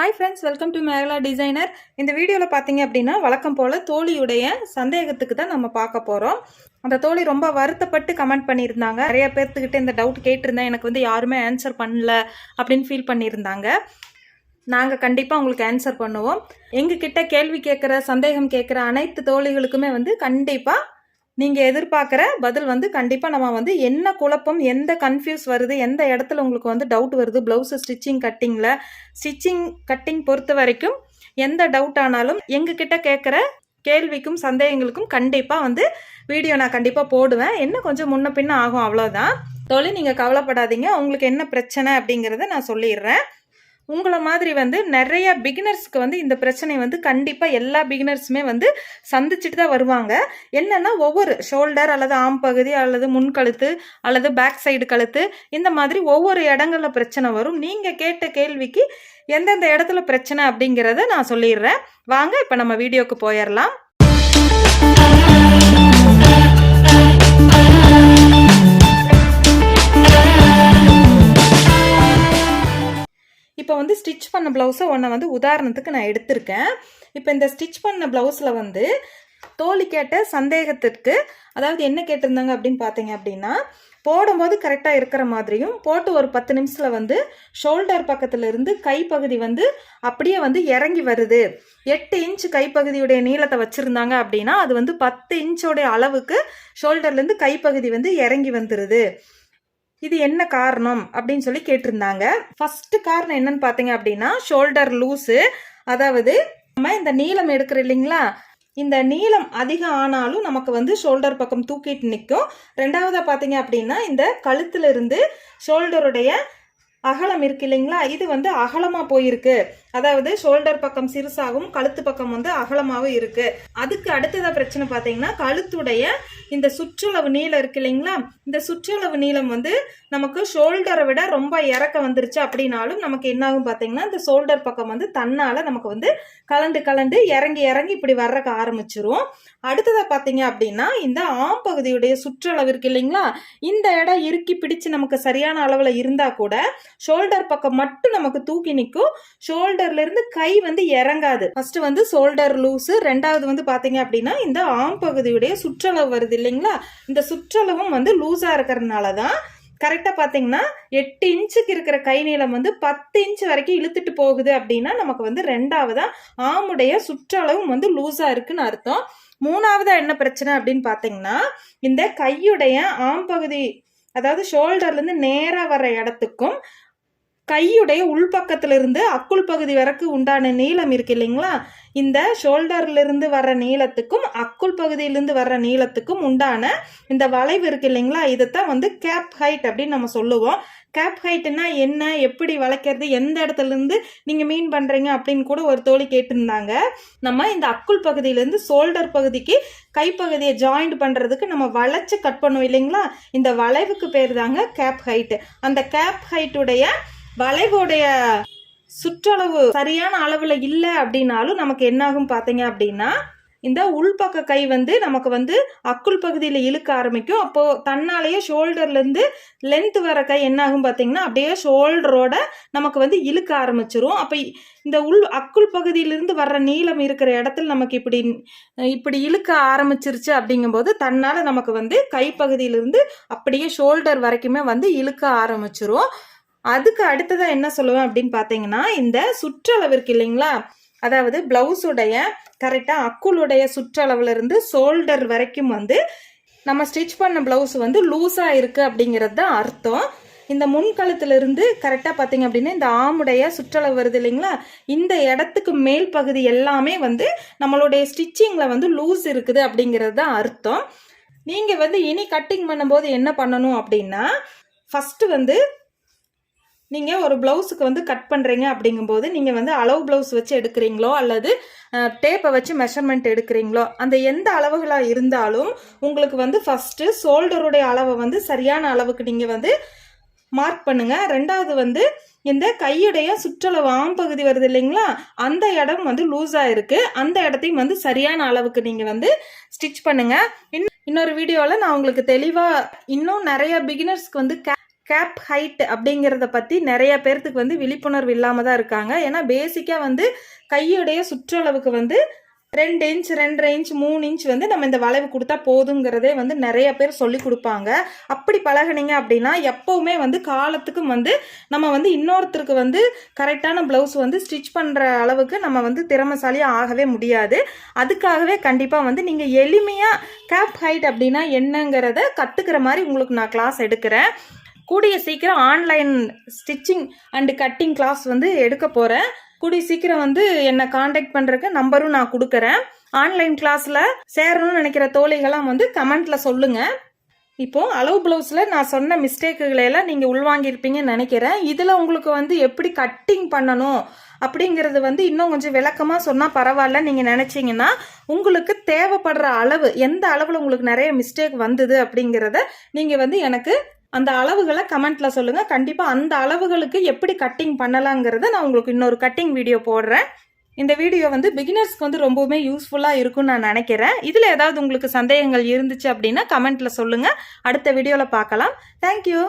Hi friends welcome to Megala designer இந்த வீடியோவில் பார்த்தீங்க அப்படின்னா வழக்கம் போல் தோழியுடைய சந்தேகத்துக்கு தான் நம்ம பார்க்க போகிறோம் அந்த தோழி ரொம்ப வருத்தப்பட்டு கமெண்ட் பண்ணியிருந்தாங்க. நிறைய பேர்த்துக்கிட்ட இந்த டவுட் கேட்டிருந்தேன். எனக்கு வந்து யாருமே ஆன்சர் பண்ணல அப்படின்னு ஃபீல் பண்ணியிருந்தாங்க. நாங்கள் கண்டிப்பாக உங்களுக்கு ஆன்சர் பண்ணுவோம். எங்ககிட்ட கேள்வி கேட்குற சந்தேகம் கேட்குற அனைத்து தோழிகளுக்குமே வந்து கண்டிப்பாக நீங்கள் எதிர்பார்க்குற பதில் வந்து கண்டிப்பாக நம்ம வந்து என்ன குழப்பம் எந்த கன்ஃபியூஸ் வருது எந்த இடத்துல உங்களுக்கு வந்து டவுட் வருது ப்ளவுஸு ஸ்டிச்சிங் கட்டிங்கில் ஸ்டிச்சிங் கட்டிங் பொறுத்த வரைக்கும் எந்த டவுட் ஆனாலும் எங்ககிட்ட கேட்குற கேள்விக்கும் சந்தேகங்களுக்கும் கண்டிப்பாக வந்து வீடியோ நான் கண்டிப்பாக போடுவேன். என்ன கொஞ்சம் முன்ன பின்ன ஆகும் அவ்வளோதான் தொழில் நீங்கள் கவலைப்படாதீங்க. உங்களுக்கு என்ன பிரச்சனை அப்படிங்கிறத நான் சொல்லிடுறேன். உங்களை மாதிரி வந்து நிறைய பிகினர்ஸ்க்கு வந்து இந்த பிரச்சனை வந்து கண்டிப்பாக எல்லா பிகினர்ஸுமே வந்து சந்திச்சுட்டு தான் வருவாங்க. என்னென்னா ஒவ்வொரு ஷோல்டர் அல்லது ஆம் பகுதி அல்லது முன்கழுத்து அல்லது பேக் சைடு கழுத்து இந்த மாதிரி ஒவ்வொரு இடங்கள்ல பிரச்சனை வரும். நீங்கள் கேட்ட கேள்விக்கு எந்தெந்த இடத்துல பிரச்சனை அப்படிங்கிறத நான் சொல்லிடுறேன். வாங்க இப்போ நம்ம வீடியோக்கு போயிடலாம். ஸ்டிச் பண்ண ப்ளவுஸை ஒன்றை வந்து உதாரணத்துக்கு நான் எடுத்திருக்கேன். இப்போ இந்த ஸ்டிச் பண்ண ப்ளவுஸில் வந்து தோழி கேட்ட சந்தேகத்திற்கு அதாவது என்ன கேட்டிருந்தாங்க அப்படின்னு பார்த்தீங்க அப்படின்னா போடும்போது கரெக்டாக இருக்கிற மாதிரியும் போட்டு ஒரு பத்து நிமிஷத்தில் வந்து ஷோல்டர் பக்கத்தில் இருந்து கைப்பகுதி வந்து அப்படியே வந்து இறங்கி வருது. எட்டு இன்ச் கைப்பகுதியுடைய நீளத்தை வச்சுருந்தாங்க அப்படின்னா அது வந்து பத்து இன்ச்சோடைய அளவுக்கு ஷோல்டர்லேருந்து கைப்பகுதி வந்து இறங்கி வந்துடுது இது என்ன காரணம் அப்படின்னு சொல்லி கேட்டிருந்தாங்க. ஃபர்ஸ்ட் காரணம் என்னன்னு பார்த்தீங்க அப்படின்னா ஷோல்டர் லூஸு அதாவது நம்ம இந்த நீளம் எடுக்கிற இல்லைங்களா? இந்த நீளம் அதிகம் ஆனாலும் நமக்கு வந்து ஷோல்டர் பக்கம் தூக்கிட்டு நிற்கும். ரெண்டாவதாக பார்த்தீங்க அப்படின்னா இந்த கழுத்துல இருந்து ஷோல்டருடைய அகலம் இருக்கு இல்லைங்களா? இது வந்து அகலமாக போயிருக்கு. அதாவது ஷோல்டர் பக்கம் சிறுசாகவும் கழுத்து பக்கம் வந்து அகலமாகவும் இருக்கு. அதுக்கு அடுத்ததாக பிரச்சனை பார்த்தீங்கன்னா கழுத்துடைய இந்த சுற்றளவு நீளம் இருக்கு இல்லைங்களா? இந்த சுற்றளவு நீளம் வந்து நமக்கு ஷோல்டரை விட ரொம்ப இறக்க வந்துருச்சு அப்படின்னாலும் நமக்கு என்ன ஆகும் பார்த்தீங்கன்னா இந்த ஷோல்டர் பக்கம் வந்து தன்னால் நமக்கு வந்து கலண்டு கலண்டு இறங்கி இறங்கி இப்படி வர்றக்க ஆரம்பிச்சிரும். அடுத்ததாக பார்த்தீங்க அப்படின்னா இந்த ஆம் பகுதியுடைய சுற்றளவு இருக்கு இல்லைங்களா? இந்த இடம் இறுக்கி பிடிச்சு நமக்கு சரியான அளவில் இருந்தால் கூட ஷோல்டர் பக்கம் மட்டும் நமக்கு தூக்கி நிற்கும். ஷோல்டர்லேருந்து கை வந்து இறங்காது. ஃபர்ஸ்ட் வந்து ஷோல்டர் லூஸு ரெண்டாவது வந்து பார்த்தீங்க அப்படின்னா இந்த ஆம் பகுதியுடைய சுற்றளவு வருது இல்லைங்களா? இந்த சுற்றளவும் வந்து லூஸாக இருக்கிறதுனால தான் கரெக்டாக பார்த்தீங்கன்னா எட்டு இன்ச்சுக்கு இருக்கிற கை நீளம் வந்து பத்து இன்ச் வரைக்கும் இழுத்துட்டு போகுது அப்படின்னா நமக்கு வந்து ரெண்டாவதாக ஆமுடைய சுற்றளவும் வந்து லூஸாக இருக்குன்னு அர்த்தம். மூணாவதாக என்ன பிரச்சனை அப்படின்னு பார்த்தீங்கன்னா இந்த கையுடைய ஆம் பகுதி அதாவது ஷோல்டர்லேருந்து நேராக வர்ற இடத்துக்கும் கையுடைய உள்பக்கத்திலிருந்து அக்குள் பகுதி வரைக்கும் உண்டான நீளம் இருக்கு இல்லைங்களா? இந்த ஷோல்டர்லேருந்து வர்ற நீளத்துக்கும் அக்குள் பகுதியிலிருந்து வர்ற நீளத்துக்கும் உண்டான இந்த வளைவு இருக்கு இல்லைங்களா? இதைத்தான் வந்து கேப் ஹைட் அப்படின்னு நம்ம சொல்லுவோம். கேப் ஹைட்னா என்ன? எப்படி வளைக்கிறது? எந்த இடத்துல இருந்து மீன் பண்ணுறீங்க அப்படின்னு கூட ஒரு தோழி கேட்டிருந்தாங்க. நம்ம இந்த அக்குள் பகுதியிலேருந்து ஷோல்டர் பகுதிக்கு கைப்பகுதியை ஜாயிண்ட் பண்ணுறதுக்கு நம்ம வளைச்சு கட் பண்ணுவோம் இல்லைங்களா? இந்த வளைவுக்கு பேர் தாங்க கேப் ஹைட்டு. அந்த கேப் ஹைட்டுடைய வளைவோடைய சுற்றளவு சரியான அளவில் இல்லை அப்படின்னாலும் நமக்கு என்னாகும் பார்த்தீங்க அப்படின்னா இந்த உள்பக்க கை வந்து நமக்கு வந்து அக்குள் பகுதியில் இழுக்க ஆரம்பிக்கும். அப்போது தன்னாலேயே ஷோல்டர்லேருந்து லென்த் வர கை என்னாகும் பார்த்தீங்கன்னா அப்படியே ஷோல்டரோட நமக்கு வந்து இழுக்க ஆரம்பிச்சிரும். அப்போ இந்த உள் அக்குள் பகுதியிலிருந்து வர்ற நீளம் இருக்கிற இடத்துல நமக்கு இப்படி இப்படி இழுக்க ஆரம்பிச்சிருச்சு அப்படிங்கும்போது தன்னால் நமக்கு வந்து கைப்பகுதியிலிருந்து அப்படியே ஷோல்டர் வரைக்குமே வந்து இழுக்க ஆரம்பிச்சிரும். அதுக்கு அடுத்ததாக என்ன சொல்லுவேன் அப்படின்னு பார்த்தீங்கன்னா இந்த சுற்றளவு இருக்கு இல்லைங்களா? அதாவது பிளவுஸுடைய கரெக்டாக அக்குளுடைய சுற்றளவுலேருந்து ஷோல்டர் வரைக்கும் வந்து நம்ம ஸ்டிச் பண்ண பிளவுஸ் வந்து லூஸாக இருக்குது அப்படிங்கிறது தான் அர்த்தம். இந்த முன்கழுத்துலேருந்து கரெக்டாக பார்த்தீங்க அப்படின்னா இந்த ஆமுடைய சுற்றளவு வருது இல்லைங்களா? இந்த இடத்துக்கு மேல் பகுதி எல்லாமே வந்து நம்மளுடைய ஸ்டிச்சிங்கில் வந்து லூஸ் இருக்குது அப்படிங்கிறது தான் அர்த்தம். நீங்கள் வந்து இனி கட்டிங் பண்ணும்போது என்ன பண்ணணும் அப்படின்னா ஃபஸ்ட்டு வந்து நீங்கள் ஒரு ப்ளவுஸுக்கு வந்து கட் பண்ணுறீங்க அப்படிங்கும்போது நீங்கள் வந்து அளவு ப்ளவுஸ் வச்சு எடுக்கிறீங்களோ அல்லது டேப்பை வச்சு மெஷர்மெண்ட் எடுக்கிறீங்களோ அந்த எந்த அளவுகளாக இருந்தாலும் உங்களுக்கு வந்து ஃபஸ்ட்டு ஷோல்டருடைய அளவை வந்து சரியான அளவுக்கு நீங்கள் வந்து மார்க் பண்ணுங்கள் ரெண்டாவது வந்து இந்த கையுடைய சுற்றளவு ஆம்பகுதி வருது இல்லைங்களா? அந்த இடம் வந்து லூஸாக இருக்குது அந்த இடத்தையும் வந்து சரியான அளவுக்கு நீங்கள் வந்து ஸ்டிச் பண்ணுங்கள் இன்னொரு வீடியோவில் நான் உங்களுக்கு தெளிவாக இன்னும் நிறைய பிகினர்ஸ்க்கு வந்து கேப் ஹைட் அப்படிங்கிறத பற்றி நிறைய பேர்த்துக்கு வந்து விழிப்புணர்வு இல்லாமல் தான் இருக்காங்க. ஏன்னா பேசிக்காக வந்து கையுடைய சுற்றளவுக்கு வந்து ரெண்டு இன்ச் ரெண்டரை இன்ச் மூணு இன்ச் வந்து நம்ம இந்த வளைவு கொடுத்தா போதுங்கிறதே வந்து நிறைய பேர் சொல்லி கொடுப்பாங்க. அப்படி பழகுனீங்க அப்படின்னா எப்போவுமே வந்து காலத்துக்கும் வந்து நம்ம வந்து இன்னொருத்தருக்கு வந்து கரெக்டான ப்ளவுஸ் வந்து ஸ்டிச் பண்ணுற அளவுக்கு நம்ம வந்து திறமைசாலியாக ஆகவே முடியாது. அதுக்காகவே கண்டிப்பாக வந்து நீங்கள் எளிமையாக கேப் ஹைட் அப்படின்னா என்னங்கிறத கற்றுக்கிற மாதிரி உங்களுக்கு நான் கிளாஸ் எடுக்கிறேன். கூடிய சீக்கிரம் online stitching and cutting class வந்து எடுக்க போகிறேன் கூடிய சீக்கிரம் வந்து என்னை காண்டாக்ட் பண்ணுறக்கு நம்பரும் நான் கொடுக்குறேன். ஆன்லைன் கிளாஸில் சேரணும்னு நினைக்கிற தோழிகளாம் வந்து கமெண்ட்டில் சொல்லுங்கள் இப்போ அளவு ப்ளவுஸில் நான் சொன்ன மிஸ்டேக்குகளை எல்லாம் நீங்கள் உள்வாங்கியிருப்பீங்கன்னு நினைக்கிறேன். இதில் உங்களுக்கு வந்து எப்படி கட்டிங் பண்ணணும் அப்படிங்கிறது வந்து இன்னும் கொஞ்சம் விளக்கமாக சொன்னால் பரவாயில்ல. நீங்கள் நினச்சிங்கன்னா உங்களுக்கு தேவைப்படுற அளவு எந்த அளவில் உங்களுக்கு நிறைய மிஸ்டேக் வந்தது அப்படிங்கிறத நீங்கள் வந்து எனக்கு அந்த அளவுகளை கமெண்ட்ல சொல்லுங்க. கண்டிப்பா அந்த அளவுகளுக்கு எப்படி கட்டிங் பண்ணலாங்கிறத நான் உங்களுக்கு இன்னொரு கட்டிங் வீடியோ போடுறேன். இந்த வீடியோ வந்து பிகினர்ஸ்க்கு வந்து ரொம்பவுமே யூஸ்ஃபுல்லாக இருக்கும்னு நான் நினைக்கிறேன். இதில் ஏதாவது உங்களுக்கு சந்தேகங்கள் இருந்துச்சு அப்படின்னா கமெண்ட்ல சொல்லுங்க. அடுத்த வீடியோவில் பார்க்கலாம். தேங்க்யூ